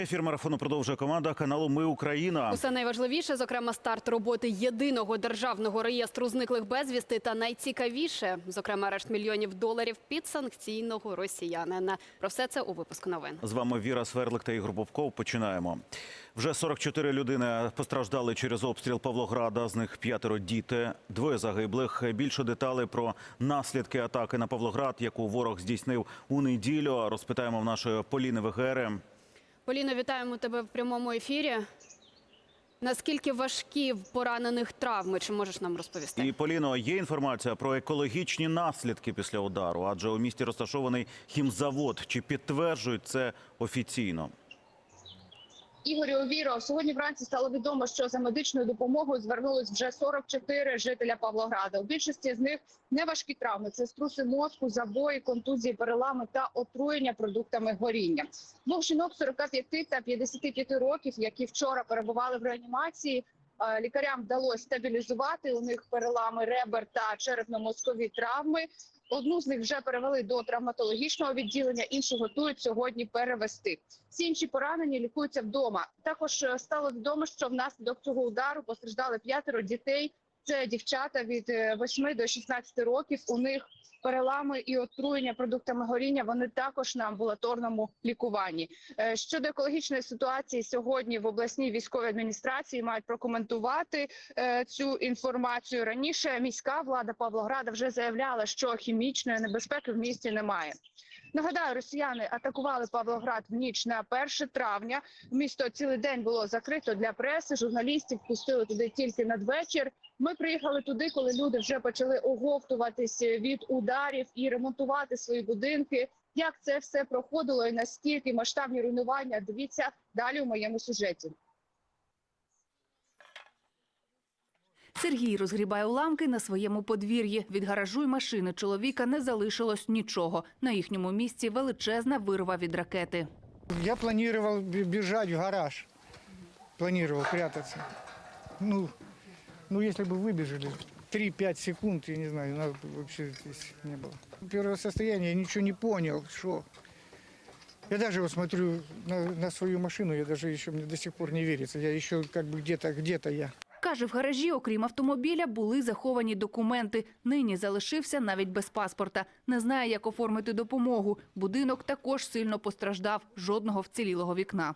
Ефір марафону продовжує команда каналу Ми Україна. Усе найважливіше, зокрема, старт роботи єдиного державного реєстру зниклих безвісти та найцікавіше, зокрема, арешт мільйонів доларів підсанкційного росіянина. Про все це у випуску новин. З вами Віра Сверлик та Ігор Бобков. Починаємо. Вже 44 людини постраждали через обстріл Павлограда. З них п'ятеро діти, двоє загиблих. Більше деталей про наслідки атаки на Павлоград, яку ворог здійснив у неділю. Розпитаємо в нашої Поліни Вегери. Поліно, вітаємо тебе в прямому ефірі. Наскільки важкі в поранених травми? Чи можеш нам розповісти? І Поліно, є інформація про екологічні наслідки після удару, адже у місті розташований хімзавод. Чи підтверджують це офіційно? Ігорю Віро, сьогодні вранці стало відомо, що за медичною допомогою звернулись вже 44 жителя Павлограда. У більшості з них неважкі травми. Це струси мозку, забої, контузії, перелами та отруєння продуктами горіння. Двох жінок 45 та 55 років, які вчора перебували в реанімації. Лікарям вдалося стабілізувати у них перелами ребер та черепно-мозкові травми. Одну з них вже перевели до травматологічного відділення, іншу готують сьогодні перевести. Всі інші поранені лікуються вдома. Також е, стало відомо, що внаслідок цього удару постраждали п'ятеро дітей. Це дівчата від е, 8 до 16 років. У них перелами і отруєння продуктами горіння. Вони також на амбулаторному лікуванні. Е, Щодо екологічної ситуації, сьогодні в обласній військовій адміністрації мають прокоментувати е, цю інформацію. Раніше міська влада Павлограда вже заявляла, що хімічної небезпеки в місті немає. Нагадаю, росіяни атакували Павлоград в ніч на 1 травня. Місто цілий день було закрито для преси. Журналістів пустили туди тільки надвечір. Ми приїхали туди, коли люди вже почали оговтуватись від ударів і ремонтувати свої будинки. Як це все проходило і наскільки масштабні руйнування? Дивіться далі у моєму сюжеті. Сергій розгрібає уламки на своєму подвір'ї. Від гаражу й машини чоловіка не залишилось нічого. На їхньому місці величезна вирва від ракети. Я планировал бе- бежать в гараж. Планировал прятаться. Ну, ну если бы выбежали, 3-5 секунд, я не знаю, нас бы вообще здесь не было. Первое состояние, я ничего не понял, что... Я даже вот смотрю на, на свою машину, я даже еще, мне до сих пор не верится. Я еще как бы где-то, где-то я. Каже, в гаражі, окрім автомобіля, були заховані документи. Нині залишився навіть без паспорта. Не знає, як оформити допомогу. Будинок також сильно постраждав. Жодного вцілілого вікна.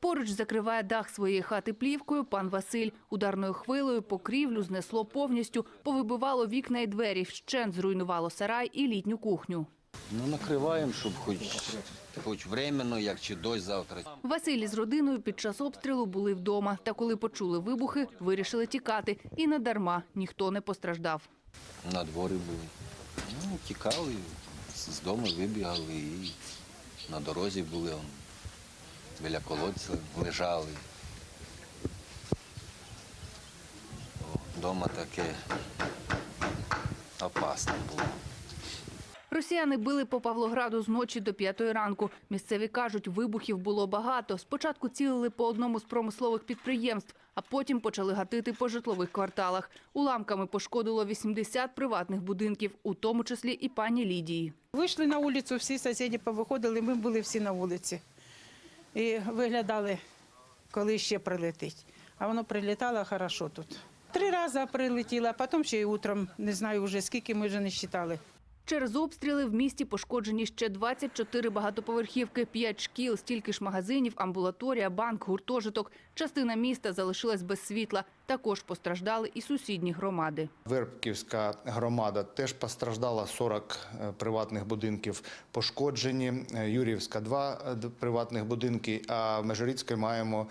Поруч закриває дах своєї хати плівкою пан Василь. Ударною хвилею покрівлю знесло повністю, повибивало вікна і двері, вщент зруйнувало сарай і літню кухню. Ну, накриваємо, щоб хоч, хоч временно, як чи дощ завтра. Василь із родиною під час обстрілу були вдома. Та коли почули вибухи, вирішили тікати. І не дарма ніхто не постраждав. На дворі були. Ну, тікали, з дому вибігали і на дорозі були. Он, біля колодця лежали. Дома таке опасно було. Росіяни били по Павлограду з ночі до п'ятої ранку. Місцеві кажуть, вибухів було багато. Спочатку цілили по одному з промислових підприємств, а потім почали гатити по житлових кварталах. Уламками пошкодило 80 приватних будинків, у тому числі і пані Лідії. Вийшли на вулицю, всі сусіди повиходили, ми були всі на вулиці. І виглядали, коли ще прилетить. А воно прилітало хорошо тут. Три рази прилетіло, а потім ще й утром, не знаю вже скільки ми вже не вважали. Через обстріли в місті пошкоджені ще 24 багатоповерхівки, 5 шкіл, стільки ж магазинів, амбулаторія, банк, гуртожиток. Частина міста залишилась без світла. Також постраждали і сусідні громади. Вербківська громада теж постраждала 40 е, приватних будинків пошкоджені. Е, Юрівська два е, приватних будинки. А в Межиріцькій маємо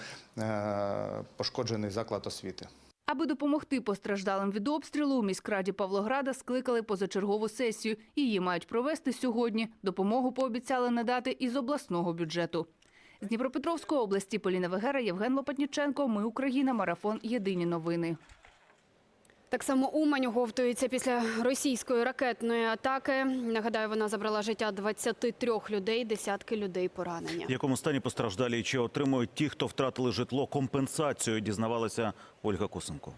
пошкоджений заклад освіти. Аби допомогти постраждалим від обстрілу, у міськраді Павлограда скликали позачергову сесію. Її мають провести сьогодні. Допомогу пообіцяли надати із обласного бюджету. З Дніпропетровської області Поліна Вегера, Євген Лопатніченко. Ми Україна. Марафон. Єдині новини. Так само Умань оговтується після російської ракетної атаки. Нагадаю, вона забрала життя 23 людей, десятки людей поранені. В якому стані постраждалі і чи отримують ті, хто втратили житло компенсацію, дізнавалася Ольга Косенко.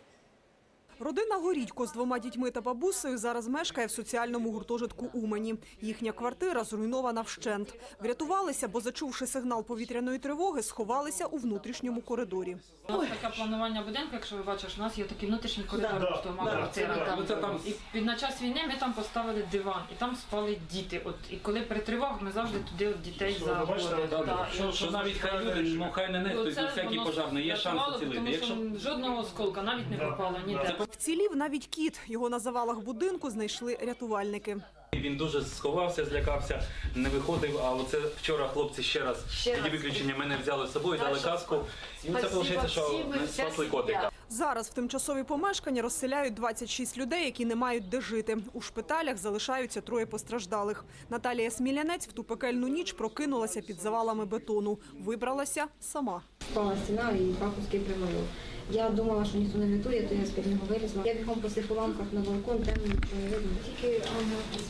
Родина Горідько з двома дітьми та бабусею зараз мешкає в соціальному гуртожитку Умані. Їхня квартира зруйнована вщент. Врятувалися, бо зачувши сигнал повітряної тривоги, сховалися у внутрішньому коридорі. У нас таке планування будинку, якщо ви бачиш, у нас є такий внутрішній коридор, що мав квартира там. І під на час війни ми там поставили диван, і там спали діти. От і коли при тривогах ми завжди туди от дітей заводили. Да, і Що, що навіть хай люди, ну хай не нехтують, Оце ну всякий пожарний, є шанс. Тому Якщо жодного осколка навіть не попало ніде. Вцілів навіть кіт. Його на завалах будинку знайшли рятувальники. він дуже сховався, злякався, не виходив, а оце вчора хлопці ще раз Ще тоді раз. виключення мене взяли з собою, дали каску. І це виходить, що ми спасли котика. Зараз в тимчасові помешкання розселяють 26 людей, які не мають де жити. У шпиталях залишаються троє постраждалих. Наталія Смілянець в ту пекельну ніч прокинулася під завалами бетону. Вибралася сама. Впала стіна і баховський привалив. Я думала, що ніхто не рятує, то я з-під нього вилізла. Я бігом по цих уламках на балкон, темно нічого не видно. Тільки ага,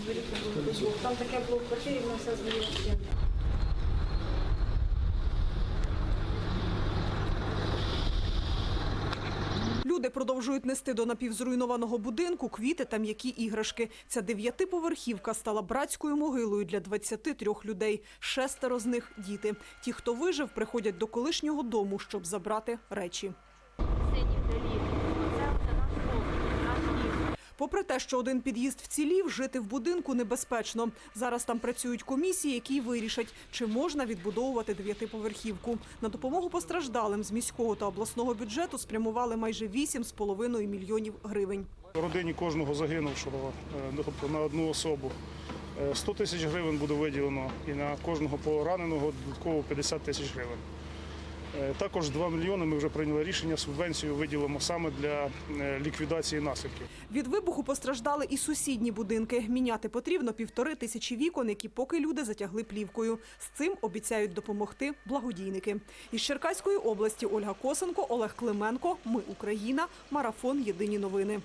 зворіти. Там таке було в квартирі, воно все згорілося. Люди продовжують нести до напівзруйнованого будинку квіти та м'які іграшки. Ця дев'ятиповерхівка стала братською могилою для 23 людей. Шестеро з них – діти. Ті, хто вижив, приходять до колишнього дому, щоб забрати речі. Попри те, що один під'їзд вцілів, жити в будинку небезпечно. Зараз там працюють комісії, які вирішать, чи можна відбудовувати дев'ятиповерхівку. На допомогу постраждалим з міського та обласного бюджету спрямували майже 8,5 мільйонів гривень. Родині кожного загинувшого е, тобто на одну особу е, 100 тисяч гривень буде виділено і на кожного пораненого додатково 50 тисяч гривень. Е, Також 2 мільйони ми вже прийняли рішення, субвенцію виділимо саме для е, ліквідації наслідків. Від вибуху постраждали і сусідні будинки. Міняти потрібно півтори тисячі вікон, які поки люди затягли плівкою. З цим обіцяють допомогти благодійники. Із Черкаської області Ольга Косенко, Олег Клименко. Ми Україна. Марафон. Єдині новини.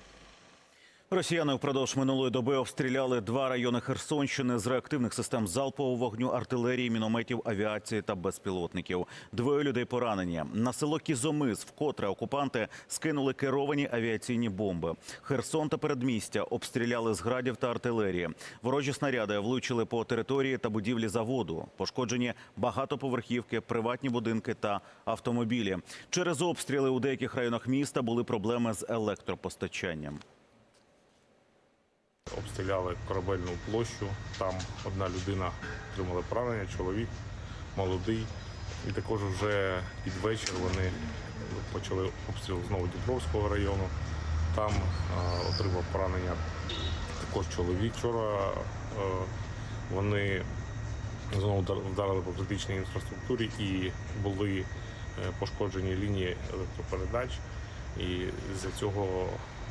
Росіяни впродовж минулої доби обстріляли два райони Херсонщини з реактивних систем залпового вогню, артилерії, мінометів, авіації та безпілотників. Двоє людей поранені. На село Кізомис вкотре окупанти скинули керовані авіаційні бомби. Херсон та передмістя обстріляли з градів та артилерії. Ворожі снаряди влучили по території та будівлі заводу. Пошкоджені багатоповерхівки, приватні будинки та автомобілі. Через обстріли у деяких районах міста були проблеми з електропостачанням. Обстріляли корабельну площу. Там одна людина отримала поранення, чоловік молодий. І також вже під вечір вони почали обстріл знову Дніпровського району. Там е, отримав поранення також чоловік. Вчора е, вони знову вдарили по критичній інфраструктурі і були е, пошкоджені лінії електропередач. І з-за цього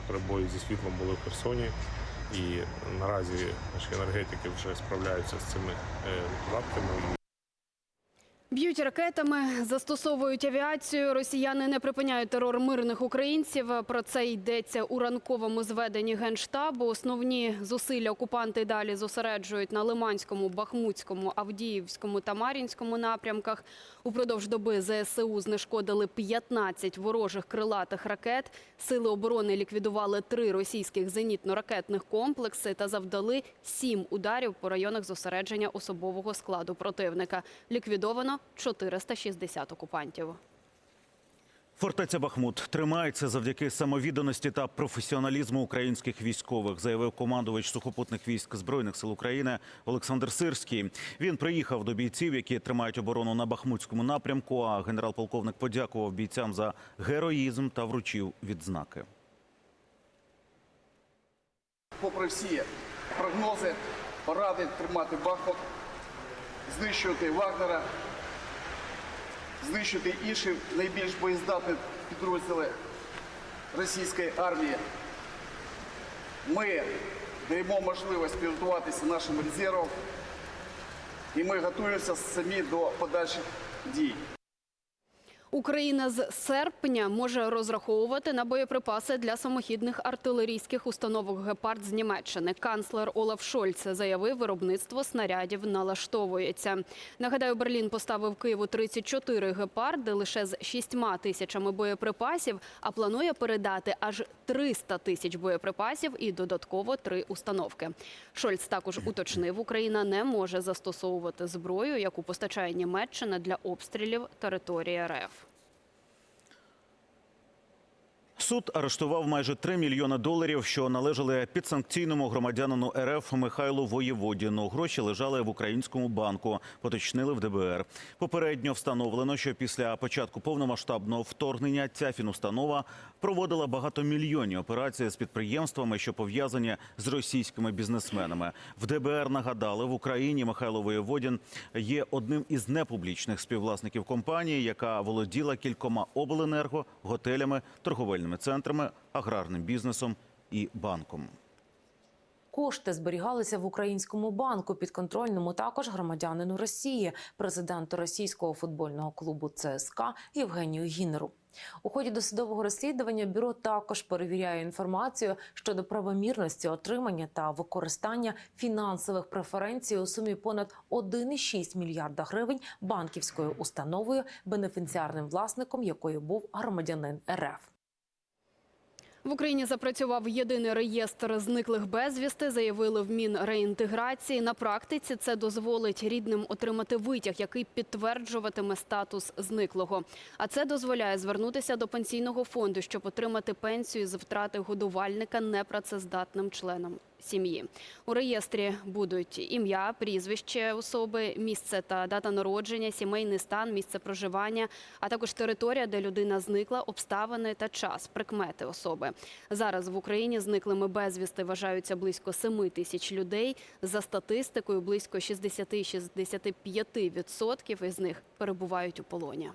перебої зі світлом були в Херсоні. І наразі наші енергетики вже справляються з цими е, випадками. Б'ють ракетами, застосовують авіацію. Росіяни не припиняють терор мирних українців. Про це йдеться у ранковому зведенні генштабу. Основні зусилля окупанти далі зосереджують на Лиманському, Бахмутському, Авдіївському та Мар'їнському напрямках. Упродовж доби ЗСУ знешкодили 15 ворожих крилатих ракет. Сили оборони ліквідували три російських зенітно-ракетних комплекси та завдали сім ударів по районах зосередження особового складу противника. Ліквідовано 460 окупантів. Фортеця Бахмут тримається завдяки самовідданості та професіоналізму українських військових, заявив командувач сухопутних військ збройних сил України Олександр Сирський. Він приїхав до бійців, які тримають оборону на Бахмутському напрямку. А генерал-полковник подякував бійцям за героїзм та вручив відзнаки. попри всі прогнози, поради тримати Бахмут, знищувати Вагнера, знищувати інші найбільш боєздатні підрозділи російської армії. Ми даємо можливість підготуватися нашим резервам, і ми готуємося самі до подальших дій. Україна з серпня може розраховувати на боєприпаси для самохідних артилерійських установок «Гепард» з Німеччини. Канцлер Олаф Шольц заявив, виробництво снарядів налаштовується. Нагадаю, Берлін поставив Києву 34 «Гепарди» лише з 6 тисячами боєприпасів, а планує передати аж 300 тисяч боєприпасів і додатково три установки. Шольц також уточнив, Україна не може застосовувати зброю, яку постачає Німеччина для обстрілів території РФ. Суд арештував майже 3 мільйони доларів, що належали підсанкційному громадянину РФ Михайлу Воєводіну. Гроші лежали в українському банку, поточнили в ДБР. Попередньо встановлено, що після початку повномасштабного вторгнення ця фінустанова проводила багатомільйонні операції з підприємствами, що пов'язані з російськими бізнесменами. В ДБР нагадали, в Україні Михайло Воєводін є одним із непублічних співвласників компанії, яка володіла кількома обленерго, готелями, торговельними центрами, аграрним бізнесом і банком. Кошти зберігалися в українському банку підконтрольному також громадянину Росії, президенту російського футбольного клубу ЦСКА Євгенію Гінеру. У ході досудового розслідування бюро також перевіряє інформацію щодо правомірності отримання та використання фінансових преференцій у сумі понад 1,6 мільярда гривень банківською установою, бенефіціарним власником якої був громадянин РФ. В Україні запрацював єдиний реєстр зниклих безвісти, заявили в Мінреінтеграції. На практиці це дозволить рідним отримати витяг, який підтверджуватиме статус зниклого. А це дозволяє звернутися до пенсійного фонду, щоб отримати пенсію з втрати годувальника непрацездатним членам сім'ї. У реєстрі будуть ім'я, прізвище особи, місце та дата народження, сімейний стан, місце проживання, а також територія, де людина зникла, обставини та час, прикмети особи. Зараз в Україні зниклими безвісти вважаються близько 7 тисяч людей. За статистикою, близько 60-65% із них перебувають у полоні.